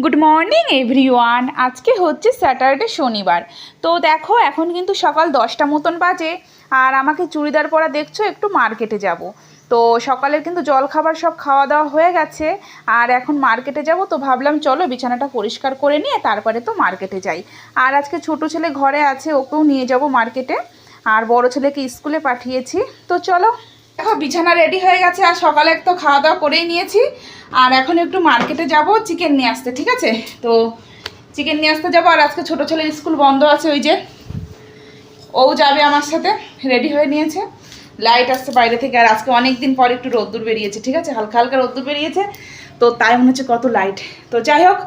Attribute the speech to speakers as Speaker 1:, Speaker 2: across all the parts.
Speaker 1: Good morning everyone আজকে হচ্ছে Saturday শনিবার। তো দেখো, এখন কিন্তু সকাল দশটা মতন বাজে, আর আমাকে চুড়িদার পরা দেখছ, একটু মার্কেটে যাব। তো সকালের কিন্তু জল খাবার সব খাওয়া দাওয়া হয়ে গেছে, আর এখন মার্কেটে যাব, তো ভাবলাম চলো বিছানাটা পরিষ্কার করে নিয়ে তারপরে তো মার্কেটে যাই। আর আজকে ছোট ছেলে ঘরে আছে, ওকেও নিয়ে যাব মার্কেটে আর বড় ছেলেকে স্কুলে পাঠিয়েছি। তো চলো দেখো বিছানা রেডি হয়ে গেছে, আর সকালে তো খাওয়া দাওয়া করেই নিয়েছি। আর এখন একটু মার্কেটে যাব চিকেন নিয়ে আসতে, ঠিক আছে? তো চিকেন নিয়ে আসতে যাব, আর আজকে ছোটো ছেলের স্কুল বন্ধ আছে, ওই যে ও যাবে আমার সাথে রেডি হয়ে নিয়েছে। লাইট আসছে বাইরে থেকে, আর আজকে অনেক দিন পর একটু রোদ্দুর বেরিয়েছে, ঠিক আছে? হালকা হালকা রোদ্দুর বেরিয়েছে, তো তাই মনে হচ্ছে কত লাইট তো যাই হোক,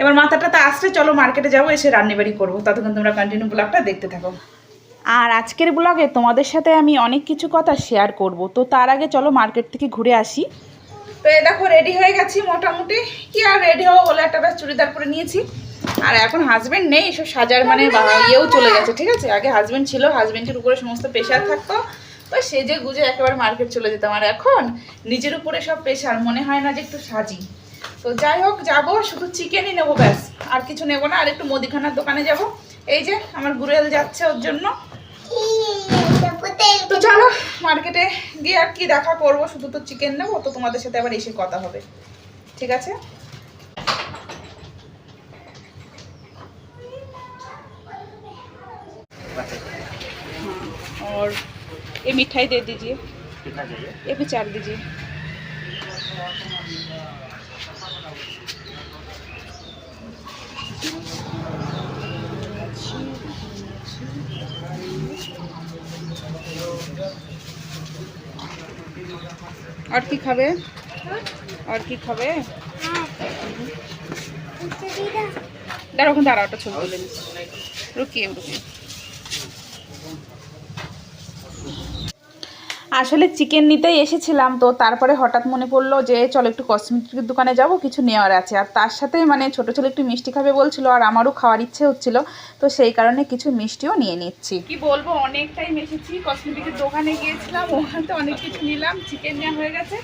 Speaker 1: এবার মাথাটা তো আসছে, চলো মার্কেটে যাব, এসে রান্নাবাড়ি করব। ততক্ষণ তোমরা কন্টিনিউ ব্লগটা দেখতে থাকো। আর আজকের ব্লগে তোমাদের সাথে আমি অনেক কিছু কথা শেয়ার করব। তো তার আগে চলো মার্কেট থেকে ঘুরে আসি। তো এই দেখো রেডি হয়ে গেছি মোটামুটি। কি আর রেডি হব বলে একটা ব্যাস চুড়িদার পরে নিয়েছি। আর এখন হাজব্যান্ড নেই এসব সাজার মানে ইয়েও চলে গেছে, ঠিক আছে? আগে হাজব্যান্ড ছিল হাজব্যান্ডের উপরে সমস্ত প্রেশার থাকতো। তো সেজে গুজে একেবারে মার্কেট চলে যেতাম। আর এখন নিজের উপরে সব প্রেশার মনে হয় না যে একটু সাজি। তো যাই হোক, যাব, শুধু চিকেনই নেব ব্যাস। আর কিছু নেব না, আর একটু মুদিখানার দোকানে যাব। এই যে আমার গুরেল যাচ্ছে ওর জন্য। তো চলো মার্কেটে গিয়ে আর কি দেখা করবো শুধু তো চিকেন নেবো তো তোমাদের সাথে আবার এসে কথা হবে ঠিক আছে हाँ, और ये मिठाई दे दीजिए
Speaker 2: कितना चाहिए
Speaker 1: ये भी चार दीजिए আর কি খাবে? আর কি খাবে? দাঁড়াও ওখানে দাঁড়াও ওটা ছবি তুলে নিচ্ছি। রুকিয়ে রুকিয়ে আসলে চিকেন নিতেই এসেছিলাম, তো তারপরে হঠাৎ মনে পড়ল যে, চলো একটু কসমেটিকের দোকানে যাব, কিছু নেওয়ার আছে। আর তার সাথে মানে ছোটো ছেলে একটু মিষ্টি খাবে বলছিল, আর আমারও খাওয়ার ইচ্ছে হচ্ছিল, তো সেই কারণে কিছু মিষ্টিও নিয়ে নিচ্ছি। কি বলব অনেক টাইম এসেছি। কসমেটিকের দোকানে গিয়েছিলাম, ওখানে তো অনেক কিছু নিলাম চিকেন নেওয়া হয়ে গেছে।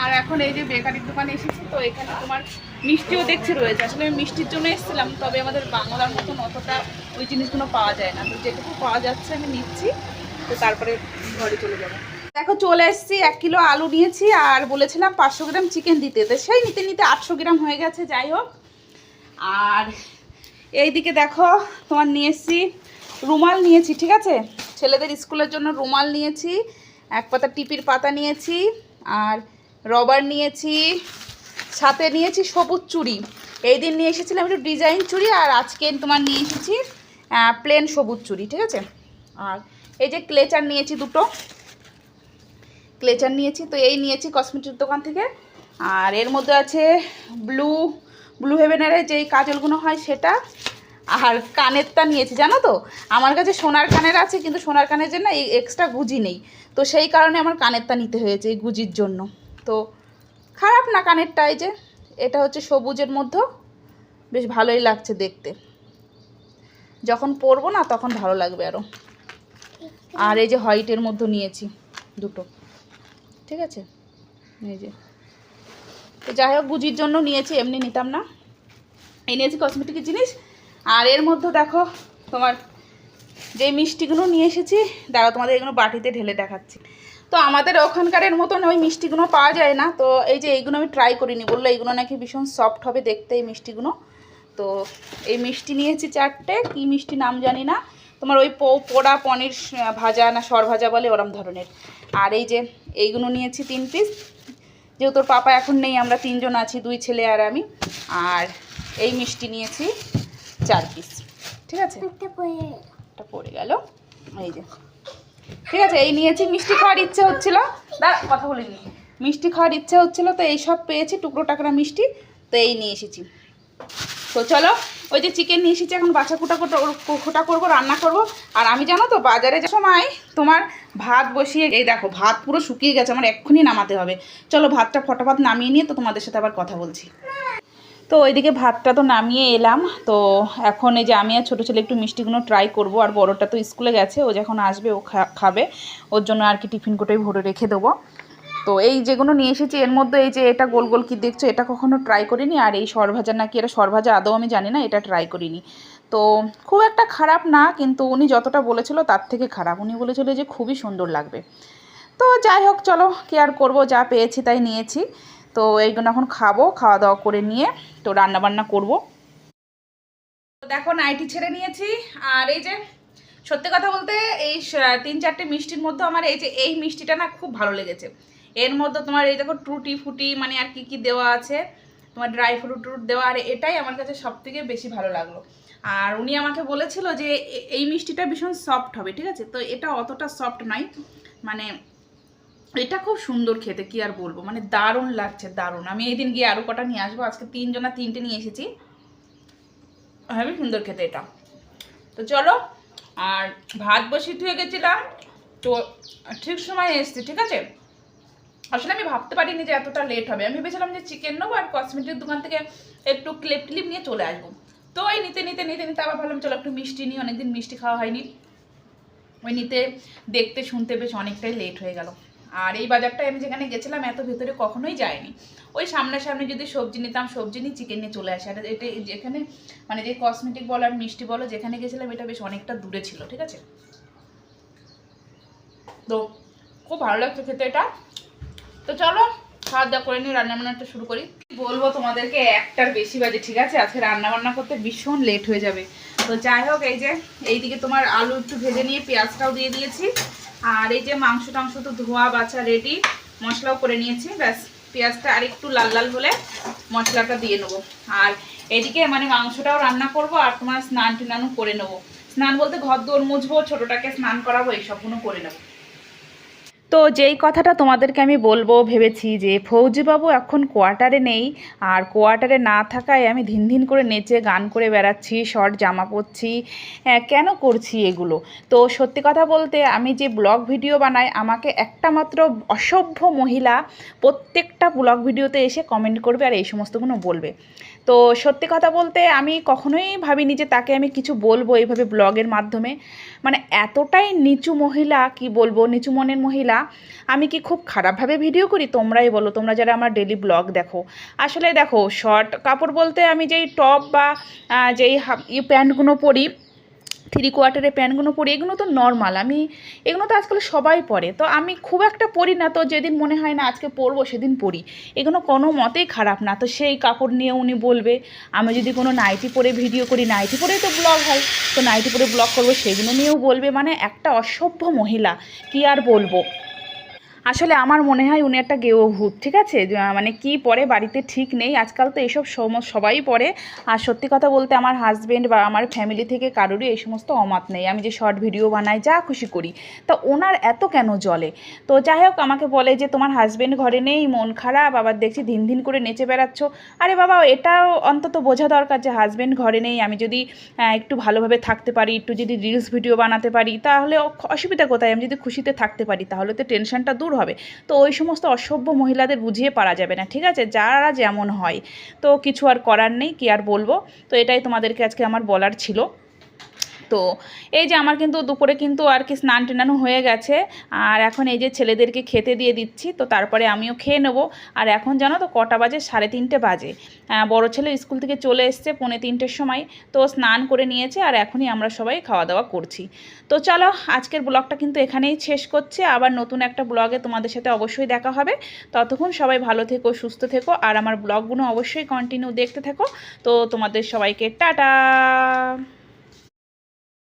Speaker 1: আর এখন এই যে বেকারির দোকানে এসেছি, তো এখানে তোমার মিষ্টিও দেখছি রয়েছে। আসলে আমি মিষ্টির জন্য এসেছিলাম, তবে আমাদের বাংলার মতন অতটা ওই জিনিসগুলো পাওয়া যায় না। তো যেটুকু পাওয়া যাচ্ছে আমি নিচ্ছি, তো তারপরে ঘরে চলে যাব। দেখো, চলে এসেছি, এক কিলো আলু নিয়েছি আর বলেছিলাম পাঁচশো গ্রাম চিকেন দিতে। তো সেই নিতে নিতে আটশো গ্রাম হয়ে গেছে, যাই হোক। আর এইদিকে দেখো, তোমার নিয়ে এসেছি, রুমাল নিয়েছি, ঠিক আছে? ছেলেদের স্কুলের জন্য রুমাল নিয়েছি, এক পাতা টিপির পাতা নিয়েছি, আর রবার নিয়েছি, সাথে নিয়েছি সবুজ চুড়ি। এই দিন নিয়ে এসেছিলাম একটু ডিজাইন চুড়ি, আর আজকে তোমার নিয়ে এসেছি প্লেন সবুজ চুড়ি, ঠিক আছে? আর এই যে ক্লেচার নিয়েছি দুটো ক্লেচার নিয়েছি, তো এই নিয়েছি কসমেটিক দোকান থেকে। আর এর মধ্যে আছে ব্লু ব্লু হেভেনের যেই কাজলগুলো হয় সেটা। আর কানেরটা নিয়েছি, জানো তো? আমার কাছে সোনার কানের আছে, কিন্তু সোনার কানের জন্য এই এক্সট্রা গুজি নেই। তো সেই কারণে আমার কানেরটা নিতে হয়েছে এই গুজির জন্য। তো খারাপ না কানেরটা এই যে? এটা হচ্ছে সবুজের মধ্যে। বেশ ভালোই লাগছে দেখতে। যখন পরবো না তখন ভালো লাগবে আরও আর এই যে হোয়াইটের মধ্যে নিয়েছি দুটো। ঠিক আছে? এই যে। তো যাই হোক, গুজির জন্য নিয়েছি, এমনি নিতাম না। এই নিয়েছি কসমেটিকের জিনিস। আর এর মধ্যে দেখো, তোমার যে মিষ্টিগুলো নিয়ে এসেছি দাঁড়াও তোমাদের এগুলো বাটিতে ঢেলে দেখাচ্ছি। তো আমাদের ওখানকারের মতন ওই মিষ্টিগুলো পাওয়া যায় না। তো এই যে এইগুলো আমি ট্রাই করিনি, বলল এইগুলো নাকি ভীষণ সফট হবে দেখতে এই মিষ্টিগুলো। তো এই মিষ্টি নিয়েছি চারটে, কি মিষ্টি নাম জানি না। তোমার ওই পোড়া পনির ভাজা না সর ভাজা বলে ওরম ধরনের। আর এই যে এইগুলো নিয়েছি তিন পিস যেহেতু তোর পাপা এখন নেই আমরা তিনজন আছি দুই ছেলে আর আমি। আর এই মিষ্টি নিয়েছি চার পিস ঠিক আছে? এটা পড়ে গেল। এই যে। ঠিক আছে এই নিয়েছি মিষ্টি খাওয়ার ইচ্ছে হচ্ছিল। দাঁড়া কথা বলিনি। মিষ্টি খাওয়ার ইচ্ছে হচ্ছিল তো এই সব পেয়েছি টুকরো টাকরা মিষ্টি তো এই নিয়ে এসেছি। তো চলো ওই যে চিকেন নিয়ে এসেছি, এখন বাছা কুটা কুটা করব, রান্না করব। আর আমি জানো তো, বাজারে যাওয়ার সময় তোমার ভাত বসিয়ে এই দেখো, ভাত পুরো শুকিয়ে গেছে, আমার এক্ষুনি নামাতে হবে। চলো ভাতটা ফটাফট নামিয়ে নিয়ে তো তোমাদের সাথে আবার কথা বলছি। তো ওইদিকে ভাতটা তো নামিয়ে এলাম। তো এখন এই যে আমি আর ছোটো ছেলে একটু মিষ্টিগুলো ট্রাই করব, আর বড়টা তো স্কুলে গেছে, ও যখন আসবে ও খাবে। ওর জন্য আর কি টিফিন কোটাই ভরে রেখে দেবো। তো এই যেগুলো নিয়ে এসেছি, এর মধ্যে এই যে এটা গোল গোল কি দেখছ, এটা কখনো ট্রাই করিনি? আর এই সরভাজা নাকি, এটা সরভাজা আদৌ আমি জানি না, এটা ট্রাই করিনি। তো খুব একটা খারাপ না, কিন্তু উনি যতটা বলেছিল তার থেকে খারাপ। উনি বলেছিল যে খুবই সুন্দর লাগবে। তো যাই হোক, চলো, কি আর করব, যা পেয়েছি তাই নিয়েছি। তো এইগুলো এখন খাব, খাওয়া দাওয়া করে নিয়ে, তো রান্না বান্না করব। দেখো, নাইটি ছেড়ে নিয়েছি। আর এই যে, সত্যি কথা বলতে, এই তিন চারটে মিষ্টির মধ্যে আমার এই যে, এই মিষ্টিটা না খুব ভালো লেগেছে। এর মধ্যে তোমার এই দেখো টুটি ফুটি মানে আর কি কি দেওয়া আছে, তোমার ড্রাই ফ্রুট ট্রুট দেওয়া, আর এটাই আমার কাছে সব থেকে বেশি ভালো লাগল। আর উনি আমাকে বলেছিল যে এই মিষ্টিটা ভীষণ সফট হবে, ঠিক আছে? তো এটা অতটা সফট নয়। মানে এটা খুব সুন্দর খেতে, কি আর বলব? মানে দারুণ লাগছে, দারুণ। আমি এই দিন গিয়ে আরও কটা নিয়ে আসব, আজকে তিনজনা তিনটে নিয়ে এসেছি। হেবি সুন্দর খেতে এটা। তো চলো, আর ভাত বসিয়ে ধুয়ে গেছিলাম, তো ঠিক সময় এসছি, ঠিক আছে? আসলে আমি ভাবতে পারিনি যে এতটা লেট হবে। আমি ভেবেছিলাম যে চিকেন নেব আর কসমেটিক দোকান থেকে একটু ক্লিপ ক্লিপ নিয়ে চলে আসব। তো ওই নিতে নিতে নিতে নিতে আবার ভাবলাম, চলো একটু মিষ্টি নিই, অনেকদিন মিষ্টি খাওয়া হয়নি। ওই নিতে, দেখতে, শুনতে বেশ অনেকটাই লেট হয়ে গেল। আর এই বাজারটায় আমি যেখানে গেছিলাম, এত ভেতরে কখনোই যাইনি। ওই সামনাসামনি যদি সবজি নিতাম, সবজি নিয়ে চিকেন নিয়ে চলে আসে। আর এটা যেখানে মানে যে কসমেটিক বলো আর মিষ্টি বলো, যেখানে গেছিলাম, এটা বেশ অনেকটা দূরে ছিল, ঠিক আছে? তো খুব ভালো লাগছে খেতে এটা। তো চলো, খাওয়া দাওয়া করে নিয়ে রান্নাবান্নাটা শুরু করি। বলব তোমাদেরকে, একটার বেশি বাজে, ঠিক আছে? আজকে রান্না বান্না করতে ভীষণ লেট হয়ে যাবে। তো যাই হোক, এই যে, এইদিকে তোমার আলু একটু ভেজে নিয়ে পেঁয়াজটাও দিয়ে দিয়েছি। আর এই যে মাংস টাংস তো ধোয়া বাছা রেডি মশলাও করে নিয়েছি। ব্যাস, পেঁয়াজটা আর একটু লাল লাল হলে মশলাটা দিয়ে নেব। আর এদিকে মানে মাংসটাও রান্না করব আর তোমার স্নান টিনানও করে নেব। স্নান বলতে ঘর দোর মুছবো, ছোটোটাকে স্নান করাবো, এইসবগুলো করে নেব। তো যেই কথাটা তোমাদেরকে আমি বলব, ভেবেছি যে ফৌজিবাবু এখন কোয়ার্টারে নেই, আর কোয়ার্টারে না থাকায় আমি ধিন ধিন করে নেচে গান করে বেড়াচ্ছি, শর্ট জামা পরছি কেন করছি এগুলো? তো সত্যি কথা বলতে আমি যে ব্লগ ভিডিও বানাই, আমাকে একটা মাত্র অসভ্য মহিলা প্রত্যেকটা ব্লগ ভিডিওতে এসে কমেন্ট করবে আর এই সমস্তগুলো বলবে। তো সত্যি কথা বলতে আমি কখনোই ভাবিনি যে তাকে আমি কিছু বলব এইভাবে ব্লগের মাধ্যমে। মানে এতটাই নিচু মহিলা, কি বলব, নিচু মনের মহিলা আমি কি খুব খারাপভাবে ভিডিও করি? তোমরাই বলো, তোমরা যারা আমার ডেলি ব্লগ দেখো। আসলে দেখো শর্ট কাপড় বলতে আমি যেই টপ বা যেই প্যান্টগুলো পরি থ্রি কোয়ার্টারের প্যান্টগুলো পরি এগুলো তো নর্মাল আমি, এগুলো তো আজকাল সবাই পরে। তো আমি খুব একটা পরি না, তো যেদিন মনে হয় না আজকে পরবো সেদিন পরি। এগুলো কোনো মতেই খারাপ না, তো সেই কাপড় নিয়ে উনি বলবে, আমি যদি কোনো নাইটি পরে ভিডিও করি নাইটি পরেই তো ব্লগ হয়, তো নাইটি পরে ব্লগ করব, সেগুলো নিয়েও বলবে। মানে একটা অসভ্য মহিলা, কি আর বলব? আসলে আমার মনে হয় উনি একটা গেও ভূত ঠিক আছে? মানে কি পরে, বাড়িতে ঠিক নেই। আজকাল তো এইসব সম- সবাই পরে। আর সত্যি কথা বলতে আমার হাজব্যান্ড বা আমার ফ্যামিলি থেকে কারোরই এই সমস্ত অমাত নেই। আমি যে শর্ট ভিডিও বানাই, যা খুশি করি। তা ওনার এত কেন জলে তো যাই হোক, আমাকে বলে যে, তোমার হাজব্যান্ড ঘরে নেই, মন খারাপ, আবার দেখছি দিন দিন করে নেচে বেড়াচ্ছ। আরে বাবা, এটাও অন্তত বোঝা দরকার যে হাজব্যান্ড ঘরে নেই, আমি যদি একটু ভালোভাবে থাকতে পারি, একটু যদি রিলস ভিডিও বানাতে পারি, তাহলে অসুবিধা কোথায়? আমি যদি খুশিতে থাকতে পারি, তাহলে তো টেনশনটা দূর হবে। তো ওই সমস্ত অসভ্য মহিলাদের বুঝিয়ে পারা যাবে না, ঠিক আছে? যারা যেমন হয়। তো কিছু আর করার নেই, কি আর বলব? তো এটাই তোমাদেরকে আজকে আমার বলার ছিল। তো এই যে আমার কিন্তু দুপুরে কিন্তু আর কি স্নান টেনানো হয়ে গেছে, আর এখন এই যে ছেলেদেরকে খেতে দিয়ে দিচ্ছি, তো তারপরে আমিও খেয়ে নেব। আর এখন জানো তো কটা বাজে? সাড়ে তিনটে বাজে। বড় ছেলে স্কুল থেকে চলে এসছে পৌনে তিনটের সময়, তো স্নান করে নিয়েছে, আর এখনই আমরা সবাই খাওয়া দাওয়া করছি। তো চলো, আজকের ব্লগটা কিন্তু এখানেই শেষ করছে। আবার নতুন একটা ব্লগে তোমাদের সাথে অবশ্যই দেখা হবে। ততক্ষণ সবাই ভালো থেকো, সুস্থ থেকো, আর আমার ব্লগগুলো অবশ্যই কন্টিনিউ দেখতে থেকো। তো তোমাদের সবাইকে টাটা!